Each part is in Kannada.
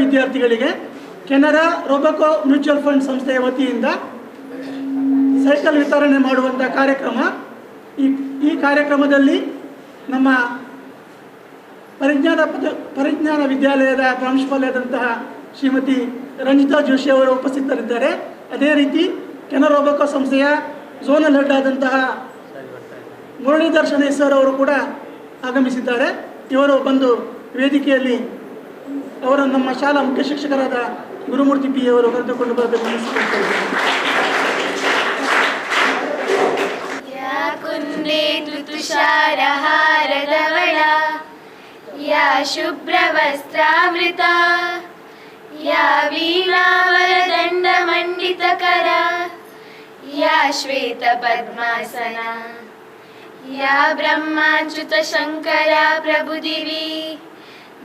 ವಿದ್ಯಾರ್ಥಿಗಳಿಗೆ ಕೆನರಾ ರೊಬಕೋ ಮ್ಯೂಚುವಲ್ ಫಂಡ್ ಸಂಸ್ಥೆಯ ವತಿಯಿಂದ ಸೈಕಲ್ ವಿತರಣೆ ಮಾಡುವಂಥ ಕಾರ್ಯಕ್ರಮ. ಈ ಈ ಕಾರ್ಯಕ್ರಮದಲ್ಲಿ ನಮ್ಮ ಪರಿಜ್ಞಾನ ಪರಿಜ್ಞಾನ ವಿದ್ಯಾಲಯದ ಪ್ರಾಂಶುಪಾಲರಾದಂತಹ ಶ್ರೀಮತಿ ರಂಜಿತಾ ಜೋಶಿ ಅವರು ಉಪಸ್ಥಿತರಿದ್ದಾರೆ. ಅದೇ ರೀತಿ ಕೆನರೋಬಕೋ ಸಂಸ್ಥೆಯ ಝೋನಲ್ ಹೆಡ್ ಆದಂತಹ ಮುರಳೀಧರ್ ಶನೇಶ್ವರ್ ಅವರು ಕೂಡ ಆಗಮಿಸಿದ್ದಾರೆ. ಇವರು ಬಂದು ವೇದಿಕೆಯಲ್ಲಿ ಅವರು ನಮ್ಮ ಶಾಲಾ ಮುಖ್ಯ ಶಿಕ್ಷಕರಾದ ಗುರುಮೂರ್ತಿ ಪಿ ಅವರು ಕರೆದುಕೊಂಡು ಬರಬೇಕು ಅನಿಸಿಕೊಳ್ತಾ या कुन्दे तुषारहारधवला या शुभ्रवस्त्रामृता या वीणावरदण्डमण्डितकरा या श्वेतपद्मासना या ब्रह्माच्युतशङ्करा प्रभुदिवी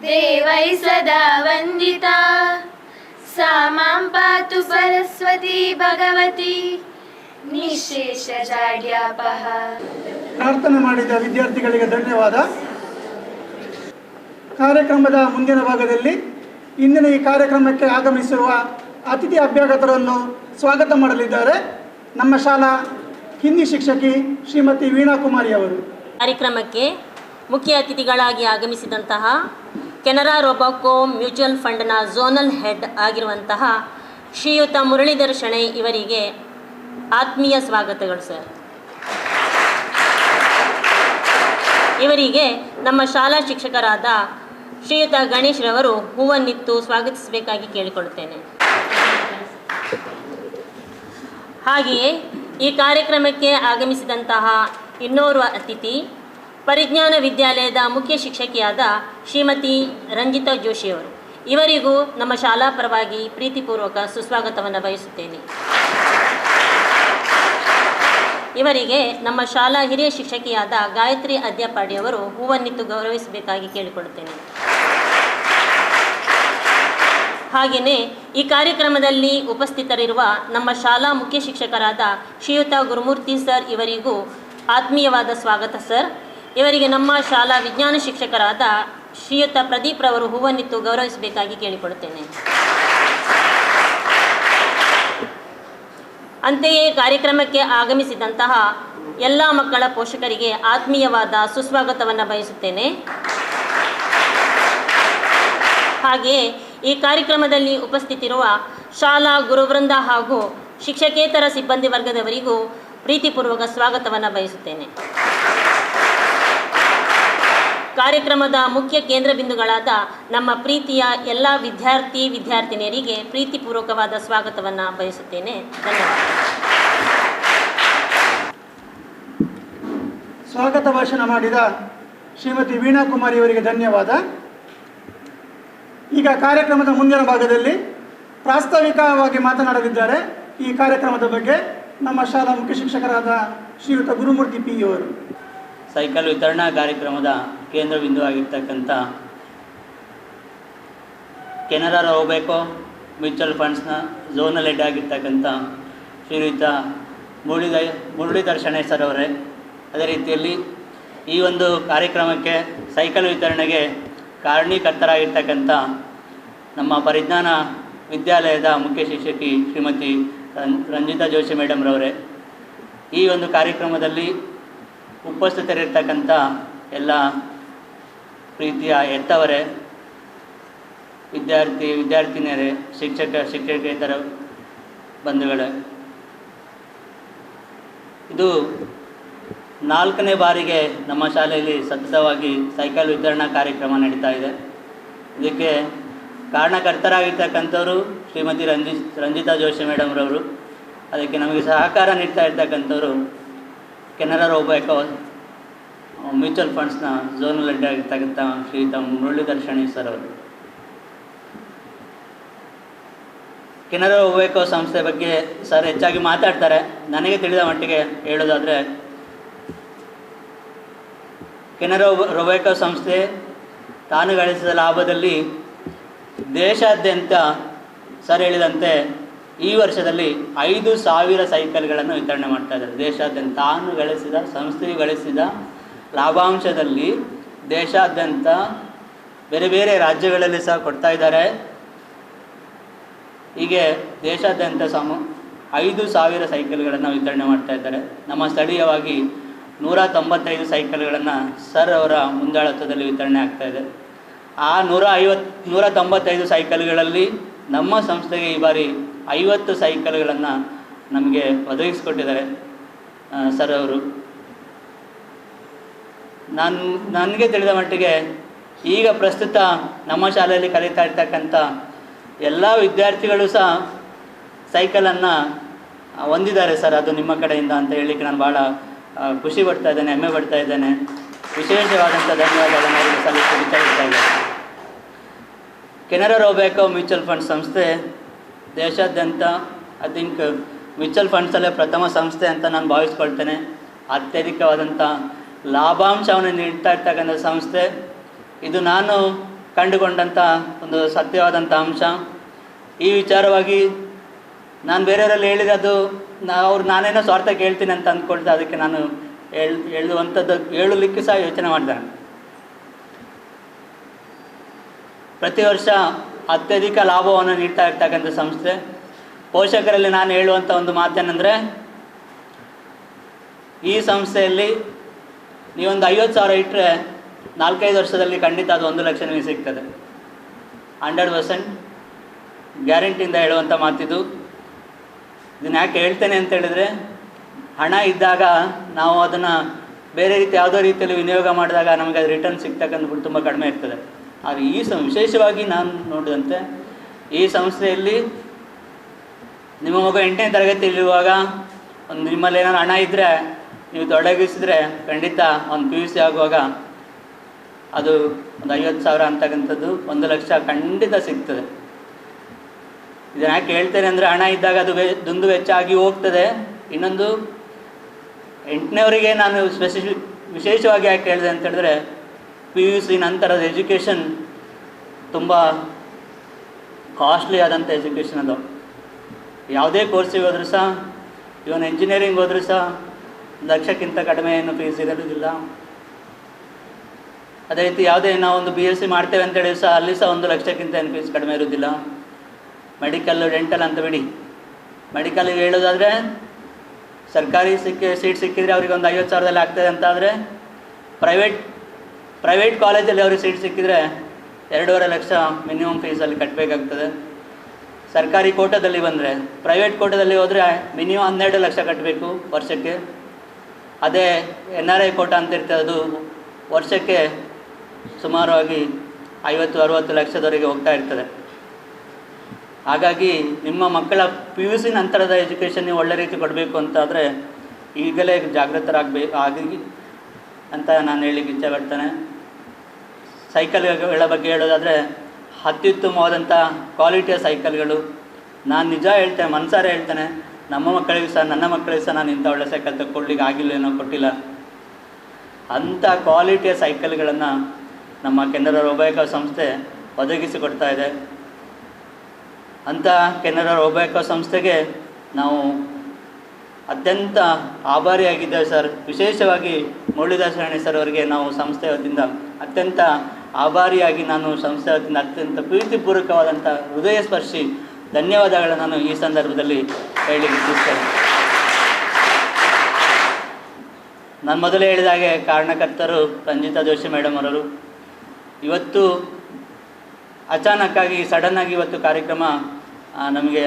देवै सदा वन्दिता सा मां पातु सरस्वती भगवती निःशेषजाड्यापः ಪ್ರಾರ್ಥನೆ ಮಾಡಿದ ವಿದ್ಯಾರ್ಥಿಗಳಿಗೆ ಧನ್ಯವಾದ ಕಾರ್ಯಕ್ರಮದ ಮುಂದಿನ ಭಾಗದಲ್ಲಿ ಇಂದಿನ ಈ ಕಾರ್ಯಕ್ರಮಕ್ಕೆ ಆಗಮಿಸಿರುವ ಅತಿಥಿ ಅಭ್ಯಾಗತರನ್ನು ಸ್ವಾಗತ ಮಾಡಲಿದ್ದಾರೆ ನಮ್ಮ ಶಾಲಾ ಹಿಂದಿ ಶಿಕ್ಷಕಿ ಶ್ರೀಮತಿ ವೀಣಾ ಕುಮಾರಿ ಅವರು ಕಾರ್ಯಕ್ರಮಕ್ಕೆ ಮುಖ್ಯ ಅತಿಥಿಗಳಾಗಿ ಆಗಮಿಸಿದಂತಹ ಕೆನರಾ ರೊಬಾಕೋ ಮ್ಯೂಚುವಲ್ ಫಂಡ್ನ ಝೋನಲ್ ಹೆಡ್ ಆಗಿರುವಂತಹ ಶ್ರೀಯುತ ಮುರಳೀಧರ್ ಶಣೈ ಇವರಿಗೆ ಆತ್ಮೀಯ ಸ್ವಾಗತಗಳು, ಸರ್. ಇವರಿಗೆ ನಮ್ಮ ಶಾಲಾ ಶಿಕ್ಷಕರಾದ ಶ್ರೀಯುತ ಗಣೇಶ್ ರವರು ಹೂವನ್ನಿತ್ತು ಸ್ವಾಗತಿಸಬೇಕಾಗಿ ಕೇಳಿಕೊಳ್ತೇನೆ ಹಾಗೆಯೇ ಈ ಕಾರ್ಯಕ್ರಮಕ್ಕೆ ಆಗಮಿಸಿದಂತಹ ಇನ್ನೋರ್ವ ಅತಿಥಿ ಪರಿಜ್ಞಾನ ವಿದ್ಯಾಲಯದ ಮುಖ್ಯ ಶಿಕ್ಷಕಿಯಾದ ಶ್ರೀಮತಿ ರಂಜಿತಾ ಜೋಶಿಯವರು. ಇವರಿಗೂ ನಮ್ಮ ಶಾಲಾ ಪರವಾಗಿ ಪ್ರೀತಿಪೂರ್ವಕ ಸುಸ್ವಾಗತವನ್ನು ಬಯಸುತ್ತೇನೆ. ಇವರಿಗೆ ನಮ್ಮ ಶಾಲಾ ಹಿರಿಯ ಶಿಕ್ಷಕಿಯಾದ ಗಾಯತ್ರಿ ಅದ್ಯಾಪಾಡಿಯವರು ಹೂವನ್ನಿತ್ತು ಗೌರವಿಸಬೇಕಾಗಿ ಕೇಳಿಕೊಳ್ಳುತ್ತೇನೆ. ಹಾಗೆಯೇ ಈ ಕಾರ್ಯಕ್ರಮದಲ್ಲಿ ಉಪಸ್ಥಿತರಿರುವ ನಮ್ಮ ಶಾಲಾ ಮುಖ್ಯ ಶಿಕ್ಷಕರಾದ ಶ್ರೀಯುತ ಗುರುಮೂರ್ತಿ ಸರ್ ಇವರಿಗೂ ಆತ್ಮೀಯವಾದ ಸ್ವಾಗತ ಸರ್. ಇವರಿಗೆ ನಮ್ಮ ಶಾಲಾ ವಿಜ್ಞಾನ ಶಿಕ್ಷಕರಾದ ಶ್ರೀಯುತ ಪ್ರದೀಪ್ ರವರು ಹೂವನ್ನಿತ್ತು ಗೌರವಿಸಬೇಕಾಗಿ ಕೇಳಿಕೊಳ್ಳುತ್ತೇನೆ. ಅಂತೆಯೇ ಕಾರ್ಯಕ್ರಮಕ್ಕೆ ಆಗಮಿಸಿದಂತಹ ಎಲ್ಲ ಮಕ್ಕಳ ಪೋಷಕರಿಗೆ ಆತ್ಮೀಯವಾದ ಸುಸ್ವಾಗತವನ್ನು ಬಯಸುತ್ತೇನೆ. ಹಾಗೆಯೇ ಈ ಕಾರ್ಯಕ್ರಮದಲ್ಲಿ ಉಪಸ್ಥಿತಿರುವ ಶಾಲಾ ಗುರುವೃಂದ ಹಾಗೂ ಶಿಕ್ಷಕೇತರ ಸಿಬ್ಬಂದಿ ವರ್ಗದವರಿಗೂ ಪ್ರೀತಿಪೂರ್ವಕ ಸ್ವಾಗತವನ್ನು ಬಯಸುತ್ತೇನೆ. ಕಾರ್ಯಕ್ರಮದ ಮುಖ್ಯ ಕೇಂದ್ರ ಬಿಂದುಗಳಾದ ನಮ್ಮ ಪ್ರೀತಿಯ ಎಲ್ಲ ವಿದ್ಯಾರ್ಥಿ ವಿದ್ಯಾರ್ಥಿನಿಯರಿಗೆ ಪ್ರೀತಿಪೂರ್ವಕವಾದ ಸ್ವಾಗತವನ್ನು ಬಯಸುತ್ತೇನೆ. ಧನ್ಯವಾದ ಸ್ವಾಗತ ಭಾಷಣ ಮಾಡಿದ ಶ್ರೀಮತಿ ವೀಣಾ ಕುಮಾರಿ ಅವರಿಗೆ ಧನ್ಯವಾದ. ಈಗ ಕಾರ್ಯಕ್ರಮದ ಮುಂದಿನ ಭಾಗದಲ್ಲಿ ಪ್ರಾಸ್ತಾವಿಕವಾಗಿ ಮಾತನಾಡಲಿದ್ದಾರೆ ಈ ಕಾರ್ಯಕ್ರಮದ ಬಗ್ಗೆ ನಮ್ಮ ಶಾಲಾ ಮುಖ್ಯ ಶಿಕ್ಷಕರಾದ ಶ್ರೀಯುತ ಗುರುಮೂರ್ತಿ ಪಿ ಅವರು. ಸೈಕಲ್ ವಿತರಣಾ ಕಾರ್ಯಕ್ರಮದ ಕೇಂದ್ರ ಬಿಂದುವಾಗಿರ್ತಕ್ಕಂಥ ಕೆನರಾ ರೋಬೇಕೋ ಮ್ಯೂಚುವಲ್ ಫಂಡ್ಸ್ನ ಝೋನಲ್ ಹೆಡ್ ಆಗಿರ್ತಕ್ಕಂಥ ಶ್ರೀಯುತ ಮುರಳಿದ ಮುರಳೀಧರ್ ಶಣೈ ಅವರೇ, ಅದೇ ರೀತಿಯಲ್ಲಿ ಈ ಒಂದು ಕಾರ್ಯಕ್ರಮಕ್ಕೆ ಸೈಕಲ್ ವಿತರಣೆಗೆ ಕಾರಣೀಕರ್ತರಾಗಿರ್ತಕ್ಕಂಥ ನಮ್ಮ ಪರಿಜ್ಞಾನ ವಿದ್ಯಾಲಯದ ಮುಖ್ಯ ಶಿಕ್ಷಕಿ ಶ್ರೀಮತಿ ರಂಜಿತಾ ಜೋಶಿ ಮೇಡಮ್ರವರೇ ಈ ಒಂದು ಕಾರ್ಯಕ್ರಮದಲ್ಲಿ ಉಪಸ್ಥಿತರಿರ್ತಕ್ಕಂಥ ಎಲ್ಲ ಪ್ರೀತಿಯ ಹೆತ್ತವರೇ ವಿದ್ಯಾರ್ಥಿ, ವಿದ್ಯಾರ್ಥಿನಿಯರೇ, ಶಿಕ್ಷಕ, ಶಿಕ್ಷಕೇತರ ಬಂಧುಗಳೇ. ಇದು ನಾಲ್ಕನೇ ಬಾರಿಗೆ ನಮ್ಮ ಶಾಲೆಯಲ್ಲಿ ಸತತವಾಗಿ ಸೈಕಲ್ ವಿತರಣಾ ಕಾರ್ಯಕ್ರಮ ನಡೀತಾ ಇದೆ. ಇದಕ್ಕೆ ಕಾರಣಕರ್ತರಾಗಿರ್ತಕ್ಕಂಥವರು ಶ್ರೀಮತಿ ರಂಜಿ, ರಂಜಿತಾ ಜೋಶಿ ಮೇಡಮ್ರವರು ಅದಕ್ಕೆ ನಮಗೆ ಸಹಕಾರ ನೀಡ್ತಾ ಇರ್ತಕ್ಕಂಥವರು ಕೆನರಾ ರೋಬೆಕೋ ಮ್ಯೂಚುವಲ್ ಫಂಡ್ಸ್ನ ಝೋನಲ್ ಹೆಡ್ ತೆಗೆದ ಶ್ರೀಯುತ ಮುರಳೀಧರ್ ಶಣಿ ಸರ್ ಅವರು. ಕೆನರಾ ಓವೇಕೋ ಸಂಸ್ಥೆ ಬಗ್ಗೆ ಸರ್ ಹೆಚ್ಚಾಗಿ ಮಾತಾಡ್ತಾರೆ. ನನಗೆ ತಿಳಿದ ಮಟ್ಟಿಗೆ ಹೇಳೋದಾದರೆ ಕೆನರಾ ರೊಬೇಕೋ ಸಂಸ್ಥೆ ತಾನು ಗಳಿಸಿದ ಲಾಭದಲ್ಲಿ ದೇಶಾದ್ಯಂತ ಸರ್ ಹೇಳಿದಂತೆ ಈ ವರ್ಷದಲ್ಲಿ ಐದು ಸಾವಿರ ಸೈಕಲ್ಗಳನ್ನು ವಿತರಣೆ ಮಾಡ್ತಾ ಇದ್ದಾರೆ. ದೇಶಾದ್ಯಂತ ತಾನು ಗಳಿಸಿದ, ಸಂಸ್ಥೆಯು ಗಳಿಸಿದ ಲಾಭಾಂಶದಲ್ಲಿ ದೇಶಾದ್ಯಂತ ಬೇರೆ ಬೇರೆ ರಾಜ್ಯಗಳಲ್ಲಿ ಸಹ ಕೊಡ್ತಾ ಇದ್ದಾರೆ. ಹೀಗೆ ದೇಶಾದ್ಯಂತ ಸಮ ಐದು ಸಾವಿರ ಸೈಕಲ್ಗಳನ್ನು ವಿತರಣೆ ಮಾಡ್ತಾ ಇದ್ದಾರೆ. ನಮ್ಮ ಸ್ಥಳೀಯವಾಗಿ ನೂರ ತೊಂಬತ್ತೈದು ಸೈಕಲ್ಗಳನ್ನು ಸರ್ ಅವರ ಮುಂದಾಳತ್ವದಲ್ಲಿ ವಿತರಣೆ ಆಗ್ತಾ ಇದೆ. ಆ ನೂರ ಐವತ್ತು ನೂರ ತೊಂಬತ್ತೈದು ಸೈಕಲ್ಗಳಲ್ಲಿ ನಮ್ಮ ಸಂಸ್ಥೆಗೆ ಈ ಬಾರಿ ಐವತ್ತು ಸೈಕಲ್ಗಳನ್ನು ನಮಗೆ ಒದಗಿಸಿಕೊಟ್ಟಿದ್ದಾರೆ ಸರ್ ಅವರು. ನಾನು, ನನಗೆ ತಿಳಿದ ಮಟ್ಟಿಗೆ ಈಗ ಪ್ರಸ್ತುತ ನಮ್ಮ ಶಾಲೆಯಲ್ಲಿ ಕಲಿತಾ ಇರ್ತಕ್ಕಂಥ ಎಲ್ಲ ವಿದ್ಯಾರ್ಥಿಗಳು ಸಹ ಸೈಕಲನ್ನು ಹೊಂದಿದ್ದಾರೆ ಸರ್. ಅದು ನಿಮ್ಮ ಕಡೆಯಿಂದ ಅಂತ ಹೇಳಲಿಕ್ಕೆ ನಾನು ಭಾಳ ಖುಷಿ ಪಡ್ತಾ ಇದ್ದೇನೆ, ಹೆಮ್ಮೆ ಪಡ್ತಾ ಇದ್ದೇನೆ. ವಿಶೇಷವಾದಂಥ ಧನ್ಯವಾದಗಳನ್ನು ಸಲ್ಲಿಸಿ ವಿಚಾರಿಸ್ತಾ ಇದ್ದೇನೆ. ಕೆನರಾ ರೋಬ್ಯಾಕೋ ಮ್ಯೂಚುವಲ್ ಫಂಡ್ ಸಂಸ್ಥೆ, ದೇಶಾದ್ಯಂತ ಐ ಥಿಂಕ್ ಮ್ಯೂಚುವಲ್ ಫಂಡ್ಸಲ್ಲೇ ಪ್ರಥಮ ಸಂಸ್ಥೆ ಅಂತ ನಾನು ಭಾವಿಸ್ಕೊಳ್ತೇನೆ. ಅತ್ಯಧಿಕವಾದಂಥ ಲಾಭಾಂಶವನ್ನು ನೀಡ್ತಾ ಇರ್ತಕ್ಕಂಥ ಸಂಸ್ಥೆ. ಇದು ನಾನು ಕಂಡುಕೊಂಡಂಥ ಒಂದು ಸತ್ಯವಾದಂಥ ಅಂಶ. ಈ ವಿಚಾರವಾಗಿ ನಾನು ಬೇರೆಯವರಲ್ಲಿ ಅದು ನಾ ಅವ್ರು ನಾನೇನೋ ಸ್ವಾರ್ಥ ಕೇಳ್ತೀನಿ ಅಂತ ಅಂದ್ಕೊಳ್ತಾ ಅದಕ್ಕೆ ನಾನು ಹೇಳ್, ಹೇಳುವಂಥದ್ದು, ಹೇಳಲಿಕ್ಕೆ ಸಹ ಯೋಚನೆ ಮಾಡ್ತಾರೆ ಪ್ರತಿ ವರ್ಷ ಅತ್ಯಧಿಕ ಲಾಭವನ್ನು ನೀಡ್ತಾ ಇರ್ತಕ್ಕಂಥ ಸಂಸ್ಥೆ. ಪೋಷಕರಲ್ಲಿ ನಾನು ಹೇಳುವಂಥ ಒಂದು ಮಾತೇನೆಂದರೆ, ಈ ಸಂಸ್ಥೆಯಲ್ಲಿ ನೀವೊಂದು ಐವತ್ತು ಸಾವಿರ ಇಟ್ಟರೆ ನಾಲ್ಕೈದು ವರ್ಷದಲ್ಲಿ ಖಂಡಿತ ಅದು ಒಂದು ಲಕ್ಷ ನಿಮಗೆ ಸಿಗ್ತದೆ. ಹಂಡ್ರೆಡ್ ಪರ್ಸೆಂಟ್ ಗ್ಯಾರಂಟಿಯಿಂದ ಹೇಳುವಂಥ ಮಾತಿದು. ಇದನ್ನು ಯಾಕೆ ಹೇಳ್ತೇನೆ ಅಂತ ಹೇಳಿದ್ರೆ, ಹಣ ಇದ್ದಾಗ ನಾವು ಅದನ್ನು ಬೇರೆ ರೀತಿ ಯಾವುದೋ ರೀತಿಯಲ್ಲಿ ವಿನಿಯೋಗ ಮಾಡಿದಾಗ ನಮಗೆ ಅದು ರಿಟರ್ನ್ ಸಿಗ್ತಕ್ಕಂಥ ತುಂಬ ಕಡಿಮೆ ಇರ್ತದೆ. ಆದರೆ ಈ ಸಂ, ವಿಶೇಷವಾಗಿ ನಾನು ನೋಡಿದಂತೆ, ಈ ಸಂಸ್ಥೆಯಲ್ಲಿ ನಿಮ್ಮ ಮಗು ಎಂಟನೇ ತರಗತಿಯಲ್ಲಿರುವಾಗ ಒಂದು ನಿಮ್ಮಲ್ಲಿ ಏನಾದ್ರು ಹಣ ಇದ್ದರೆ ನೀವು ತೊಡಗಿಸಿದ್ರೆ ಖಂಡಿತ ಒಂದು ಪಿ ಯು ಸಿ ಆಗುವಾಗ ಅದು ಒಂದು ಐವತ್ತು ಸಾವಿರ ಅಂತಕ್ಕಂಥದ್ದು ಒಂದು ಲಕ್ಷ ಖಂಡಿತ ಸಿಗ್ತದೆ. ಇದನ್ನು ಯಾಕೆ ಹೇಳ್ತೇನೆ ಅಂದರೆ ಹಣ ಇದ್ದಾಗ ಅದು ವೆ, ದುಂದು ವೆಚ್ಚ ಆಗಿ ಹೋಗ್ತದೆ. ಇನ್ನೊಂದು ಎಂಟನೇವರಿಗೆ ನಾನು ಸ್ಪೆಸಿಫಿ ವಿಶೇಷವಾಗಿ ಯಾಕೆ ಹೇಳಿದೆ ಅಂತ ಹೇಳಿದ್ರೆ ಪಿ ಯು ಸಿ ನಂತರದ ಎಜುಕೇಷನ್ ತುಂಬ ಕಾಸ್ಟ್ಲಿ ಆದಂಥ ಎಜುಕೇಷನ್ ಅದು. ಯಾವುದೇ ಕೋರ್ಸಿಗೆ ಹೋದರೂ ಸಹ ಇವನ್ ಇಂಜಿನಿಯರಿಂಗ್ ಹೋದರೂ ಸಹ ಲಕ್ಷಕ್ಕಿಂತ ಕಡಿಮೆ ಏನು ಫೀಸ್ ಇರೋದಿಲ್ಲ. ಅದೇ ರೀತಿ ಯಾವುದೇ ನಾವು ಒಂದು ಬಿ ಎಸ್ ಸಿ ಮಾಡ್ತೇವೆ ಅಂತೇಳಿ ಸಹ ಅಲ್ಲಿ ಸಹ ಒಂದು ಲಕ್ಷಕ್ಕಿಂತ ಏನು ಫೀಸ್ ಕಡಿಮೆ ಇರೋದಿಲ್ಲ ಮೆಡಿಕಲ್ಲು ಡೆಂಟಲ್ ಅಂತ ಬಿಡಿ. ಮೆಡಿಕಲಿಗೆ ಹೇಳೋದಾದರೆ ಸರ್ಕಾರಿ ಸಿಕ್ಕಿ ಸೀಟ್ ಸಿಕ್ಕಿದರೆ ಅವ್ರಿಗೆ ಒಂದು ಐವತ್ತು ಸಾವಿರದಲ್ಲಿ ಆಗ್ತದೆ ಅಂತ ಆದರೆ ಪ್ರೈವೇಟ್ ಪ್ರೈವೇಟ್ ಕಾಲೇಜಲ್ಲಿ ಅವ್ರಿಗೆ ಸೀಟ್ ಸಿಕ್ಕಿದರೆ ಎರಡೂವರೆ ಲಕ್ಷ ಮಿನಿಮಮ್ ಫೀಸಲ್ಲಿ ಕಟ್ಟಬೇಕಾಗ್ತದೆ ಸರ್ಕಾರಿ ಕೋಟದಲ್ಲಿ ಬಂದರೆ ಪ್ರೈವೇಟ್ ಕೋಟದಲ್ಲಿ ಹೋದರೆ ಮಿನಿಮಮ್ ಹನ್ನೆರಡು ಲಕ್ಷ ಕಟ್ಟಬೇಕು ವರ್ಷಕ್ಕೆ. ಅದೇ ಎನ್ ಆರ್ ಐ ಕೋಟ ಅಂತ ಇರ್ತದೆ ಅದು ವರ್ಷಕ್ಕೆ ಸುಮಾರಾಗಿ ಐವತ್ತು, ಅರುವತ್ತು ಲಕ್ಷದವರೆಗೆ ಹೋಗ್ತಾ ಇರ್ತದೆ. ಹಾಗಾಗಿ ನಿಮ್ಮ ಮಕ್ಕಳ ಪಿ ಯು ಸಿ ನಂತರದ ಎಜುಕೇಷನ್ ನೀವು ಒಳ್ಳೆ ರೀತಿ ಕೊಡಬೇಕು ಅಂತಾದರೆ ಈಗಲೇ ಜಾಗೃತರಾಗಬೇಕು ಆಗಿ ಅಂತ ನಾನು ಹೇಳಿಕ್ಕೆ ಇಚ್ಛೆ ಪಡ್ತೇನೆ. ಸೈಕಲ್ಗಳ ಬಗ್ಗೆ ಹೇಳೋದಾದರೆ ಅತ್ಯುತ್ತಮವಾದಂಥ ಕ್ವಾಲಿಟಿಯ ಸೈಕಲ್ಗಳು ನಾನು ನಿಜ ಹೇಳ್ತೇನೆ, ಮನ್ಸಾರೆ ಹೇಳ್ತೇನೆ ನಮ್ಮ ಮಕ್ಕಳಿಗೂ ಸಹ, ನನ್ನ ಮಕ್ಕಳಿಗೂ ಸಹ ನಾನು ಇಂಥ ಒಳ್ಳೆ ಸೈಕಲ್ ತಗೊಳ್ಳಿಕ್ಕೆ ಆಗಿಲ್ಲ ಏನೋ ಕೊಟ್ಟಿಲ್ಲ. ಅಂಥ ಕ್ವಾಲಿಟಿಯ ಸೈಕಲ್ಗಳನ್ನು ನಮ್ಮ ಕೆನರಾ ರೋಬೈಕ ಸಂಸ್ಥೆ ಒದಗಿಸಿಕೊಡ್ತಾ ಇದೆ. ಅಂಥ ಕೆನರಾ ರೋಬೈಕ ಸಂಸ್ಥೆಗೆ ನಾವು ಅತ್ಯಂತ ಆಭಾರಿಯಾಗಿದ್ದೇವೆ ಸರ್. ವಿಶೇಷವಾಗಿ ಮುರಳೀದಾಸ್ ರಾಣಿ ಸರ್ ಅವರಿಗೆ ನಾವು ಸಂಸ್ಥೆ ವತಿಯಿಂದ ಅತ್ಯಂತ ಆಭಾರಿಯಾಗಿ ನಾನು ಸಂಸ್ಥೆ ವತಿಯಿಂದ ಅತ್ಯಂತ ಪ್ರೀತಿಪೂರ್ವಕವಾದಂಥ ಹೃದಯ ಸ್ಪರ್ಶಿ ಧನ್ಯವಾದಗಳನ್ನು ನಾನು ಈ ಸಂದರ್ಭದಲ್ಲಿ ಹೇಳಲಿಕ್ಕೆ ಇಚ್ಛಿಸ್ತೇನೆ. ನಾನು ಮೊದಲೇ ಹೇಳಿದ ಹಾಗೆ ಕಾರಣಕರ್ತರು ರಂಜಿತಾ ಜೋಶಿ ಮೇಡಮ್ ಅವರು ಇವತ್ತು ಅಚಾನಕ್ಕಾಗಿ ಸಡನ್ನಾಗಿ ಇವತ್ತು ಕಾರ್ಯಕ್ರಮ ನಮಗೆ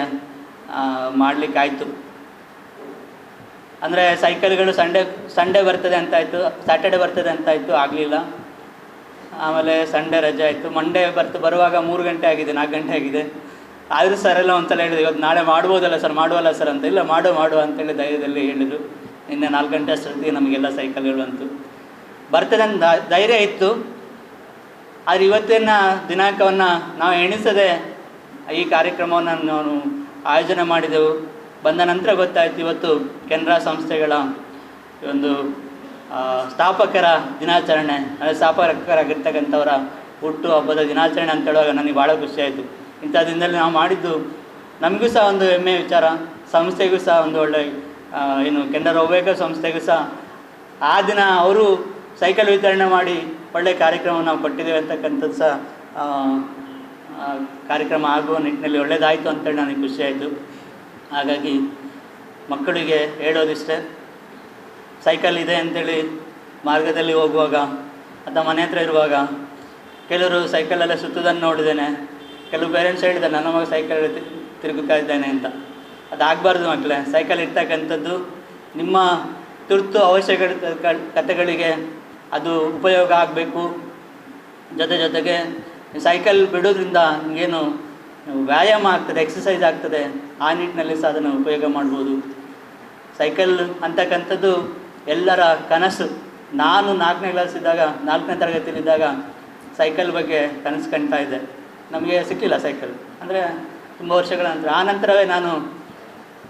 ಮಾಡಲಿಕ್ಕಾಯಿತು. ಅಂದರೆ ಸೈಕಲ್ಗಳು ಸಂಡೇ ಸಂಡೇ ಬರ್ತದೆ ಅಂತಾಯಿತು ಸ್ಯಾಟರ್ಡೆ ಬರ್ತದೆ ಅಂತಾಯಿತು, ಆಗಲಿಲ್ಲ. ಆಮೇಲೆ ಸಂಡೇ ರಜೆ ಆಯಿತು. ಮಂಡೇ ಬರ್ತು, ಬರುವಾಗ ಮೂರು ಗಂಟೆ ಆಗಿದೆ, ನಾಲ್ಕು ಗಂಟೆ ಆಗಿದೆ. ಆದರೂ ಸರ್ ಎಲ್ಲ ಒಂದ್ಸಲ ಹೇಳಿದ್ರು, ಇವತ್ತು ನಾಳೆ ಮಾಡ್ಬೋದಲ್ಲ ಸರ್, ಮಾಡುವಲ್ಲ ಸರ್ ಅಂತ. ಇಲ್ಲ, ಮಾಡು ಮಾಡು ಅಂತೇಳಿ ಧೈರ್ಯದಲ್ಲಿ ಹೇಳಿದರು. ನಿನ್ನೆ ನಾಲ್ಕು ಗಂಟೆ ಅಷ್ಟೊತ್ತಿಗೆ ನಮಗೆಲ್ಲ ಸೈಕಲ್ಗಳು ಅಂತು ಬರ್ತದೆ ಅಂತ ಧೈರ್ಯ ಇತ್ತು. ಆದರೆ ಇವತ್ತಿನ ದಿನಾಂಕವನ್ನು ನಾವು ಎಣಿಸದೆ ಈ ಕಾರ್ಯಕ್ರಮವನ್ನು ನಾನು ಆಯೋಜನೆ ಮಾಡಿದೆವು. ಬಂದ ನಂತರ ಗೊತ್ತಾಯಿತು, ಇವತ್ತು ಕೆನರಾ ಸಂಸ್ಥೆಗಳ ಒಂದು ಸ್ಥಾಪಕರ ದಿನಾಚರಣೆ, ಅಂದರೆ ಸ್ಥಾಪಕರಾಗಿರ್ತಕ್ಕಂಥವರ ಹುಟ್ಟು ಹಬ್ಬದ ದಿನಾಚರಣೆ ಅಂತ ಹೇಳುವಾಗ ನನಗೆ ಭಾಳ ಖುಷಿಯಾಯಿತು ಇಂಥ ನಾವು ಮಾಡಿದ್ದು, ನಮಗೂ ಸಹ ಒಂದು ಹೆಮ್ಮೆಯ ವಿಚಾರ, ಸಂಸ್ಥೆಗೂ ಸಹ ಒಂದು ಒಳ್ಳೆ ಏನು ಕೆನರಾ ಒಬೇಕ ಸಂಸ್ಥೆಗೂ ಸಹ ಆ ದಿನ ಅವರು ಸೈಕಲ್ ವಿತರಣೆ ಮಾಡಿ ಒಳ್ಳೆಯ ಕಾರ್ಯಕ್ರಮ ನಾವು ಕೊಟ್ಟಿದ್ದೇವೆ ಅಂತಕ್ಕಂಥದ್ದು ಸಹ ಕಾರ್ಯಕ್ರಮ ಆಗುವ ನಿಟ್ಟಿನಲ್ಲಿ ಒಳ್ಳೆಯದಾಯಿತು ಅಂತೇಳಿ ನನಗೆ ಖುಷಿಯಾಯಿತು. ಹಾಗಾಗಿ ಮಕ್ಕಳಿಗೆ ಹೇಳೋದಿಷ್ಟೇ, ಸೈಕಲ್ ಇದೆ ಅಂತೇಳಿ ಮಾರ್ಗದಲ್ಲಿ ಹೋಗುವಾಗ ಅಥವಾ ಮನೆ ಹತ್ರ ಇರುವಾಗ ಕೆಲವರು ಸೈಕಲಲ್ಲೇ ಸುತ್ತೋದನ್ನು ನೋಡಿದ್ದೇನೆ. ಕೆಲವು ಪೇರೆಂಟ್ಸ್ ಹೇಳಿದ್ದಾರೆ, ನನ್ನ ಮಗ ಸೈಕಲ್ ತಿರುಗುತ್ತಾ ಇದ್ದಾನೆ ಅಂತ. ಅದಾಗಬಾರ್ದು ಮಕ್ಕಳೇ ಸೈಕಲ್ ಇರ್ತಕ್ಕಂಥದ್ದು ನಿಮ್ಮ ತುರ್ತು ಅವಶ್ಯಕತೆ, ಕತೆಗಳಿಗೆ ಅದು ಉಪಯೋಗ ಆಗಬೇಕು. ಜೊತೆ ಜೊತೆಗೆ ಸೈಕಲ್ ಬಿಡೋದ್ರಿಂದ ನಿಮಗೇನು ವ್ಯಾಯಾಮ ಆಗ್ತದೆ ಎಕ್ಸಸೈಸ್ ಆಗ್ತದೆ, ಆ ನಿಟ್ಟಿನಲ್ಲಿ ಸಹ ಅದನ್ನು ಉಪಯೋಗ ಮಾಡ್ಬೋದು. ಸೈಕಲ್ ಅಂತಕ್ಕಂಥದ್ದು ಎಲ್ಲರ ಕನಸು. ನಾನು ನಾಲ್ಕನೇ ಕ್ಲಾಸ್ ಇದ್ದಾಗ, ನಾಲ್ಕನೇ ತರಗತಿಯಲ್ಲಿದ್ದಾಗ ಸೈಕಲ್ ಬಗ್ಗೆ ಕನಸು ಕಾಣ್ತಾ ಇದ್ದೆ. ನಮಗೆ ಸಿಕ್ಕಿಲ್ಲ ಸೈಕಲ್. ಅಂದರೆ ತುಂಬ ವರ್ಷಗಳ ನಂತರ. ಆ ನಂತರವೇ ನಾನು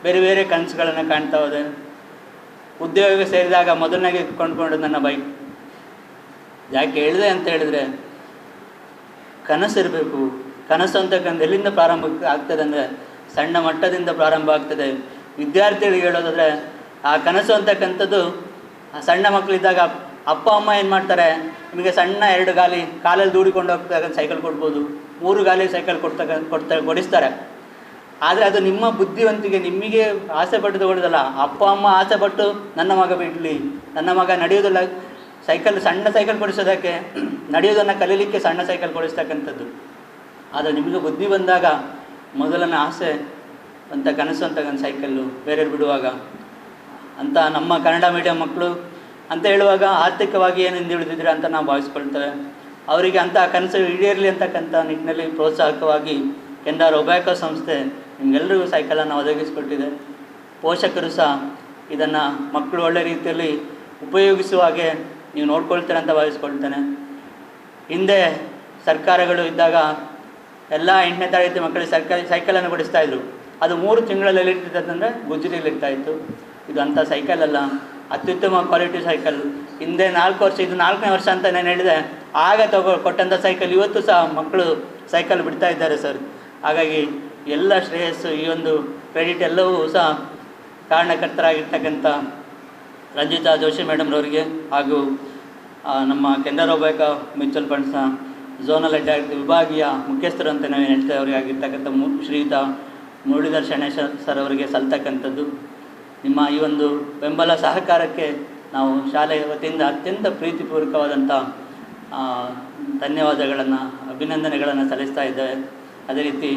ಬೇರೆ ಬೇರೆ ಕನಸುಗಳನ್ನು ಕಾಣ್ತಾ ಹೋದೆ. ಉದ್ಯೋಗಕ್ಕೆ ಸೇರಿದಾಗ ಮೊದಲನೇ ಕೊಂಡ್ಕೊಂಡು ನನ್ನ ಬೈಕ್ ಯಾಕೆ ಹೇಳಿದೆ ಅಂತ ಹೇಳಿದರೆ ಕನಸಿರಬೇಕು ಕನಸು ಅಂತಕ್ಕಂಥ ಎಲ್ಲಿಂದ ಪ್ರಾರಂಭ ಆಗ್ತದೆ ಅಂದರೆ, ಸಣ್ಣ ಮಟ್ಟದಿಂದ ಪ್ರಾರಂಭ ಆಗ್ತದೆ. ವಿದ್ಯಾರ್ಥಿಗಳಿಗೆ ಹೇಳೋದಾದರೆ, ಆ ಕನಸು ಅಂತಕ್ಕಂಥದ್ದು ಆ ಸಣ್ಣ ಮಕ್ಕಳಿದ್ದಾಗ ಅಪ್ಪ, ಅಮ್ಮ ಏನು ಮಾಡ್ತಾರೆ? ನಿಮಗೆ ಸಣ್ಣ ಎರಡು ಗಾಲಿ ಕಾಲಲ್ಲಿ ದೂಡಿಕೊಂಡು ಹೋಗ್ತಕ್ಕಂಥ ಸೈಕಲ್ ಕೊಡ್ಬೋದು. ಮೂರು ಗಾಲಿ ಸೈಕಲ್ ಕೊಡ್ತಕ್ಕ, ಕೊಡ್ತಾ, ಕೊಡಿಸ್ತಾರೆ. ಆದರೆ ಅದು ನಿಮ್ಮ ಬುದ್ಧಿವಂತಿಗೆ ನಿಮಗೆ ಆಸೆ ಪಟ್ಟು ತಗೊಳ್ಳೋದಲ್ಲ ಅಪ್ಪ, ಅಮ್ಮ ಆಸೆ ಪಟ್ಟು ನನ್ನ ಮಗ ಬಿಡಲಿ. ನನ್ನ ಮಗ ನಡೆಯೋದಿಲ್ಲ. ಸೈಕಲ್ ಸಣ್ಣ ಸೈಕಲ್ ಕೊಡಿಸೋದಕ್ಕೆ, ನಡೆಯೋದನ್ನು ಕಲೀಲಿಕ್ಕೆ ಸಣ್ಣ ಸೈಕಲ್ ಕೊಡಿಸ್ತಕ್ಕಂಥದ್ದು. ಆದರೆ ನಿಮಗೆ ಬುದ್ಧಿ ಬಂದಾಗ ಮೊದಲನೇ ಆಸೆ ಅಂತ ಕನಸು ಅಂತ ಸೈಕಲ್ಲು ಬೇರೆ ಬಿಡುವಾಗ. ಅಂತ ನಮ್ಮ ಕನ್ನಡ ಮೀಡಿಯಂ ಮಕ್ಕಳು ಅಂತ ಹೇಳುವಾಗ ಆರ್ಥಿಕವಾಗಿ ಏನು ಹಿಂದುಳಿದಿದ್ರೆ ಅಂತ ನಾವು ಭಾವಿಸ್ಕೊಳ್ತೇವೆ. ಅವರಿಗೆ ಅಂತ ಕನಸು ಈಡೇರಲಿ ಅಂತಕ್ಕಂಥ ನಿಟ್ಟಿನಲ್ಲಿ ಪ್ರೋತ್ಸಾಹಕವಾಗಿ ಕೆಂದಾರ್ ಒಬ್ಯಾಕೋ ಸಂಸ್ಥೆ ನಿಮಗೆಲ್ಲರಿಗೂ ಸೈಕಲನ್ನು ಒದಗಿಸಿಕೊಟ್ಟಿದೆ. ಪೋಷಕರು ಸಹ ಇದನ್ನು ಮಕ್ಕಳು ಒಳ್ಳೆ ರೀತಿಯಲ್ಲಿ ಉಪಯೋಗಿಸುವ ಹಾಗೆ ನೀವು ನೋಡ್ಕೊಳ್ತೀರ ಅಂತ ಭಾವಿಸ್ಕೊಳ್ತೇನೆ. ಹಿಂದೆ ಸರ್ಕಾರಗಳು ಇದ್ದಾಗ ಎಲ್ಲ ಎಂಟನೇ ತರಗತಿ ಮಕ್ಕಳಿಗೆ ಸರ್ಕಾರಿ ಸೈಕಲನ್ನು ಕೊಡಿಸ್ತಾ ಇದ್ರು. ಅದು ಮೂರು ತಿಂಗಳಲ್ಲಿ ಎಲ್ಲಿರ್ತದಂದರೆ ಇತ್ತು. ಇದು ಅಂಥ ಸೈಕಲ್ ಅಲ್ಲ ಅತ್ಯುತ್ತಮ ಕ್ವಾಲಿಟಿ ಸೈಕಲ್. ಹಿಂದೆ ನಾಲ್ಕು ವರ್ಷ, ಇದು ನಾಲ್ಕನೇ ವರ್ಷ ಅಂತ ನಾನು ಹೇಳಿದೆ. ಆಗ ತಗೋ ಕೊಟ್ಟಂಥ ಸೈಕಲ್ ಇವತ್ತು ಸಹ ಮಕ್ಕಳು ಸೈಕಲ್ ಬಿಡ್ತಾ ಇದ್ದಾರೆ ಸರ್ ಹಾಗಾಗಿ ಎಲ್ಲ ಶ್ರೇಯಸ್ಸು, ಈ ಒಂದು ಕ್ರೆಡಿಟ್ ಎಲ್ಲವೂ ಸಹ ಕಾರಣಕರ್ತರಾಗಿರ್ತಕ್ಕಂಥ ರಂಜಿತಾ ಜೋಶಿ ಮೇಡಮ್ರವರಿಗೆ ಹಾಗೂ ನಮ್ಮ ನಮ್ಮ ಬ್ಯಾಂಕ್ ಮ್ಯೂಚುವಲ್ ಫಂಡ್ಸ್ನ ಝೋನಲ್ ಡೈರೆಕ್ಟ್ ವಿಭಾಗೀಯ ಮುಖ್ಯಸ್ಥರು ಅಂತ ನಾವು ಹೇಳ್ತೇವೆ, ಅವರಿಗೆ ಆಗಿರ್ತಕ್ಕಂಥ ಮು, ಶ್ರೀಯುತ ಮುರಳೀಧರ್ ಶಣೇಶ ಸರ್ ಅವರಿಗೆ ಸಲ್ತಕ್ಕಂಥದ್ದು. ನಿಮ್ಮ ಈ ಒಂದು ಬೆಂಬಲ ಸಹಕಾರಕ್ಕೆ ನಾವು ಶಾಲೆಯ ವತಿಯಿಂದ ಅತ್ಯಂತ ಪ್ರೀತಿಪೂರ್ವಕವಾದಂಥ ಧನ್ಯವಾದಗಳನ್ನು, ಅಭಿನಂದನೆಗಳನ್ನು ಸಲ್ಲಿಸ್ತಾ ಇದ್ದೇವೆ. ಅದೇ ರೀತಿ